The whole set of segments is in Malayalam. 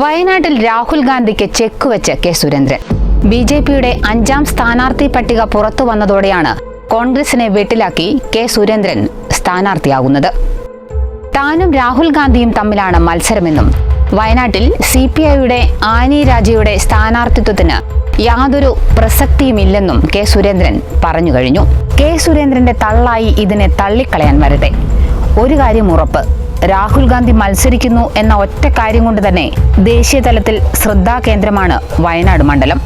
വയനാട്ടിൽ രാഹുൽ ഗാന്ധിക്ക് ചെക്ക് വെച്ച് കെ സുരേന്ദ്രൻ. ബി ജെ പിയുടെ അഞ്ചാം സ്ഥാനാർത്ഥി പട്ടിക പുറത്തു വന്നതോടെയാണ് കോൺഗ്രസിനെ വെട്ടിലാക്കി കെ സുരേന്ദ്രൻ സ്ഥാനാർത്ഥിയാകുന്നത്. താനും രാഹുൽ ഗാന്ധിയും തമ്മിലാണ് മത്സരമെന്നും വയനാട്ടിൽ സി പി ഐയുടെ ആനി രാജയുടെ സ്ഥാനാർത്ഥിത്വത്തിന് യാതൊരു പ്രസക്തിയുമില്ലെന്നും കെ സുരേന്ദ്രൻ പറഞ്ഞു കഴിഞ്ഞു. കെ സുരേന്ദ്രന്റെ തള്ളായി ഇതിനെ തള്ളിക്കളയാൻ വരട്ടെ. ഒരു കാര്യം ഉറപ്പ്. രാഹുൽ ഗാന്ധി മത്സരിക്കുന്നു എന്ന ഒറ്റ കാര്യം കൊണ്ട് തന്നെ ദേശീയ തലത്തിൽ ശ്രദ്ധാകേന്ദ്രമാണ് വയനാട് മണ്ഡലം.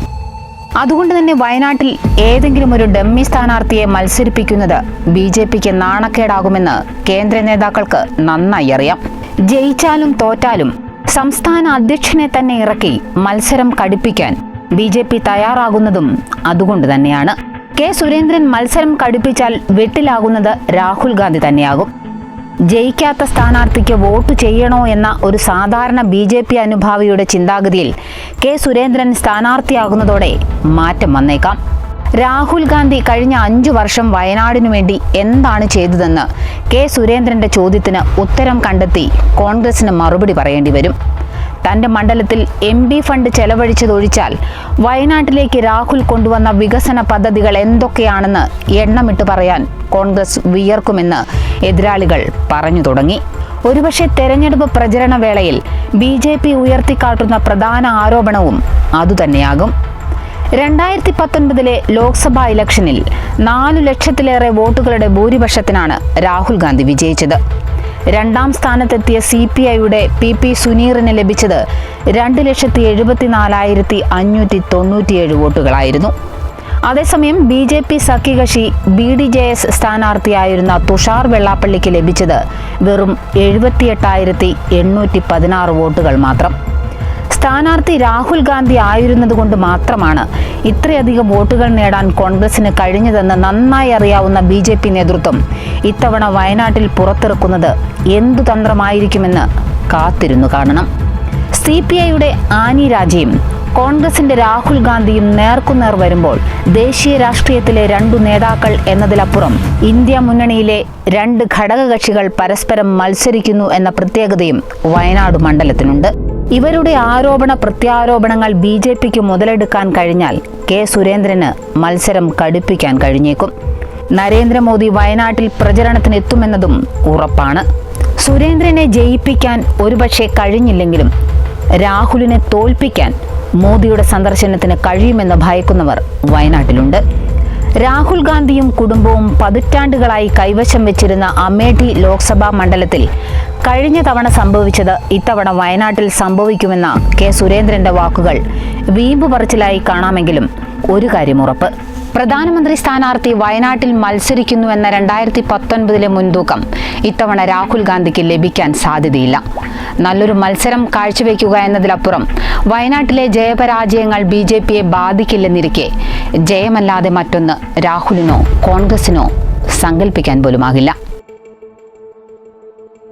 അതുകൊണ്ട് തന്നെ വയനാട്ടിൽ ഏതെങ്കിലും ഒരു ഡമ്മി സ്ഥാനാർത്ഥിയെ മത്സരിപ്പിക്കുന്നത് ബി ജെ പിക്ക് നാണക്കേടാകുമെന്ന് കേന്ദ്ര നേതാക്കൾക്ക് നന്നായി അറിയാം. ജയിച്ചാലും തോറ്റാലും സംസ്ഥാന അധ്യക്ഷനെ തന്നെ ഇറക്കി മത്സരം കടുപ്പിക്കാൻ ബി ജെ പി തയ്യാറാകുന്നതും അതുകൊണ്ട് തന്നെയാണ്. കെ സുരേന്ദ്രൻ മത്സരം കടുപ്പിച്ചാൽ വെട്ടിലാകുന്നത് രാഹുൽ ഗാന്ധി തന്നെയാകും. ജയിക്കാത്ത സ്ഥാനാർത്ഥിക്ക് വോട്ട് ചെയ്യണോ എന്ന ഒരു സാധാരണ ബി ജെ പി അനുഭാവിയുടെ ചിന്താഗതിയിൽ കെ സുരേന്ദ്രൻ സ്ഥാനാർത്ഥിയാകുന്നതോടെ മാറ്റം വന്നേക്കാം. രാഹുൽ ഗാന്ധി കഴിഞ്ഞ അഞ്ചു വർഷം വയനാടിനു വേണ്ടി എന്താണ് ചെയ്തതെന്ന് കെ സുരേന്ദ്രന്റെ ചോദ്യത്തിന് ഉത്തരം കണ്ടെത്തി കോൺഗ്രസിന് മറുപടി പറയേണ്ടി വരും. തന്റെ മണ്ഡലത്തിൽ എം പി ഫണ്ട് ചെലവഴിച്ചതൊഴിച്ചാൽ വയനാട്ടിലേക്ക് രാഹുൽ കൊണ്ടുവന്ന വികസന പദ്ധതികൾ എന്തൊക്കെയാണെന്ന് എണ്ണമിട്ട് പറയാൻ കോൺഗ്രസ് വിയർക്കുമെന്ന് എതിരാളികൾ പറഞ്ഞു തുടങ്ങി. ഒരുപക്ഷെ തെരഞ്ഞെടുപ്പ് പ്രചരണ വേളയിൽ ബി ജെ പി ഉയർത്തിക്കാട്ടുന്ന പ്രധാന ആരോപണവും അതുതന്നെയാകും. രണ്ടായിരത്തി പത്തൊൻപതിലെ ലോക്സഭാ ഇലക്ഷനിൽ നാലു ലക്ഷത്തിലേറെ വോട്ടുകളുടെ ഭൂരിപക്ഷത്തിനാണ് രാഹുൽ ഗാന്ധി വിജയിച്ചത്. രണ്ടാം സ്ഥാനത്തെത്തിയ സി പി ഐയുടെ പി പി സുനീറിന് ലഭിച്ചത് രണ്ട് ലക്ഷത്തി എഴുപത്തിനാലായിരത്തി അഞ്ഞൂറ്റി തൊണ്ണൂറ്റിയേഴ് വോട്ടുകളായിരുന്നു. അതേസമയം ബി ജെ പി സഖ്യകക്ഷി ബി ഡി ജെ എസ് സ്ഥാനാർത്ഥിയായിരുന്ന തുഷാർ വെള്ളാപ്പള്ളിക്ക് ലഭിച്ചത് വെറും എഴുപത്തിയെട്ടായിരത്തി എണ്ണൂറ്റി പതിനാറ് വോട്ടുകൾ മാത്രം. സ്ഥാനാർത്ഥി രാഹുൽ ഗാന്ധി ആയിരുന്നതുകൊണ്ട് മാത്രമാണ് ഇത്രയധികം വോട്ടുകൾ നേടാൻ കോൺഗ്രസിന് കഴിഞ്ഞതെന്ന് നന്നായി അറിയാവുന്ന ബി ജെ പി നേതൃത്വം ഇത്തവണ വയനാട്ടിൽ പുറത്തിറക്കുന്നത് എന്തു തന്ത്രമായിരിക്കുമെന്ന് കാത്തിരുന്നു കാണണം. സി പി ഐയുടെ ആനി രാജയും കോൺഗ്രസിന്റെ രാഹുൽ ഗാന്ധിയും നേർക്കുനേർ വരുമ്പോൾ ദേശീയ രാഷ്ട്രീയത്തിലെ രണ്ടു നേതാക്കൾ എന്നതിലപ്പുറം ഇന്ത്യ മുന്നണിയിലെ രണ്ട് ഘടകകക്ഷികൾ പരസ്പരം മത്സരിക്കുന്നു എന്ന പ്രത്യേകതയും വയനാട് മണ്ഡലത്തിനുണ്ട് ഇവരുടെ ആരോപണ പ്രത്യാരോപണങ്ങൾ ബി ജെ പിക്ക് മുതലെടുക്കാൻ കഴിഞ്ഞാൽ കെ സുരേന്ദ്രന് മത്സരം കടുപ്പിക്കാൻ കഴിഞ്ഞേക്കും. നരേന്ദ്രമോദി വയനാട്ടിൽ പ്രചരണത്തിനെത്തുമെന്നതും ഉറപ്പാണ്. സുരേന്ദ്രനെ ജയിപ്പിക്കാൻ ഒരുപക്ഷെ കഴിഞ്ഞില്ലെങ്കിലും രാഹുലിനെ തോൽപ്പിക്കാൻ മോദിയുടെ സന്ദർശനത്തിന് കഴിയുമെന്ന് ഭയക്കുന്നവർ വയനാട്ടിലുണ്ട്. രാഹുൽ ഗാന്ധിയും കുടുംബവും പതിറ്റാണ്ടുകളായി കൈവശം വെച്ചിരുന്ന അമേഠി ലോക്സഭാ മണ്ഡലത്തിൽ കഴിഞ്ഞ തവണ സംഭവിച്ചത് ഇത്തവണ വയനാട്ടിൽ സംഭവിക്കുമെന്ന കെ സുരേന്ദ്രന്റെ വാക്കുകൾ വീമ്പ് പറച്ചിലായി കാണാമെങ്കിലും ഒരു കാര്യം ഉറപ്പ്. പ്രധാനമന്ത്രി സ്ഥാനാർത്ഥി വയനാട്ടിൽ മത്സരിക്കുന്നു എന്ന രണ്ടായിരത്തി പത്തൊൻപതിലെ മുൻതൂക്കം ഇത്തവണ രാഹുൽ ഗാന്ധിക്ക് ലഭിക്കാൻ സാധ്യതയില്ല. നല്ലൊരു മത്സരം കാഴ്ചവെക്കുക എന്നതിലപ്പുറം വയനാട്ടിലെ ജയപരാജയങ്ങൾ ബി ജെ പിയെ ബാധിക്കില്ലെന്നിരിക്കെ ജയമല്ലാതെ മറ്റൊന്ന് രാഹുലിനോ കോൺഗ്രസിനോ സങ്കല്പിക്കാൻ പോലുമാകില്ല.